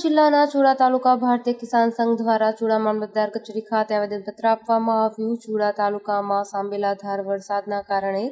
જિલ્લાના ચુડા તાલુકા ભારતીય કિસાન સંઘ દ્વારા ચુડા મામલતદાર કચેરી ખાતે આવેદનપત્ર આપવામાં આવ્યું. ચુડા તાલુકામાં સાંબેલાધાર વરસાદના કારણે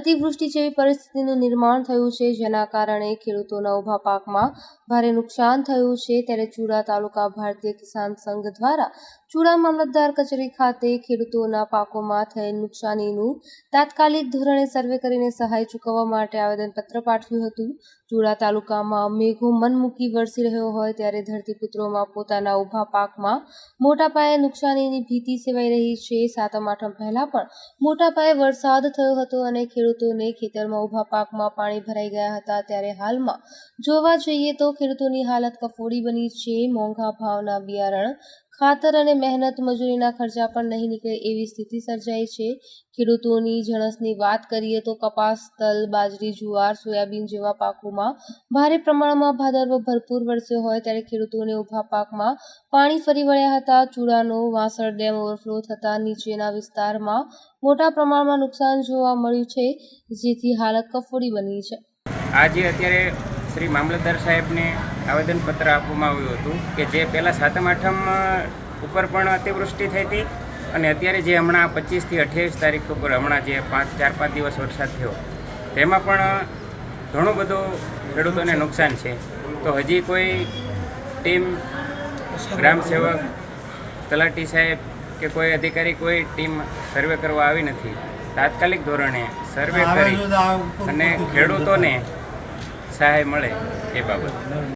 અતિવૃષ્ટિ જેવી પરિસ્થિતિનું નિર્માણ થયું છે, જેના કારણે ખેડૂતોના ઊભા પાકમાં ભારે નુકસાન થયું છે. ત્યારે ચુડા તાલુકા ભારતીય કિસાન સંઘ દ્વારા ચુડા મામલતદાર કચેરી ખાતે ખેડૂતોના પાકોમાં થયેલ નુકસાનીનું તાત્કાલિક ધોરણે સર્વે કરીને સહાય ચૂકવવા માટે આવેદનપત્ર પાઠવ્યું હતું. ચુડા તાલુકામાં મેઘો મન મૂકી વરસી રહ્યો હોય ત્યારે ધરતીપુત્રોમાં પોતાના ઊભા પાકમાં મોટા પાયે નુકસાનીની ભીતિ સેવાઈ રહી છે. સાતમ આઠમ પહેલા પણ મોટા પાયે વરસાદ થયો હતો અને ખેડૂતોને ખેતરમાં ઊભા પાકમાં પાણી ભરાઈ ગયા હતા. ત્યારે હાલમાં જોવા જઈએ તો ખેડૂતોની હાલત કફોડી બની છે. મોંઘા ભાવના બિયારણ ખાતર અને મહેનત મજૂરીના ખર્ચા પણ નહીં નીકળે એવી સ્થિતિ સર્જાઈ છે. ખેડૂતોની જણસની વાત કરીએ તો કપાસ, તલ, બાજરી, જુવાર, સોયાબીન જેવા પાકોમાં ભારે પ્રમાણમાં ભાદરવો ભરપૂર વરસ્યો હોય ત્યારે ખેડૂતોને ઊભા પાકમાં પાણી ફરી વળ્યા હતા. ચૂડાનો વાસણ ડેમ ઓવરફ્લો થતાં નીચેના વિસ્તારમાં મોટા પ્રમાણમાં નુકસાન જોવા મળ્યું છે, જેથી હાલત કફોડી બની છે. આજે અત્યારે શ્રી મામલતદાર સાહેબને આવેદનપત્ર આપવામાં આવ્યું હતું કે જે પહેલાં સાતમ આઠમ ઉપર પણ અતિવૃષ્ટિ થઈ હતી અને અત્યારે જે હમણાં પચીસથી અઠ્યાવીસ તારીખ ઉપર હમણાં જે પાંચ ચાર પાંચ દિવસ વરસાદ થયો તેમાં પણ ઘણું બધું ખેડૂતોને નુકસાન છે. તો હજી કોઈ ટીમ ગ્રામ સેવક તલાટી સાહેબ કે કોઈ અધિકારી કોઈ ટીમ સર્વે કરવા આવી નથી. તાત્કાલિક ધોરણે સર્વે કરી અને ખેડૂતોને સહાય મળે એ બાબત.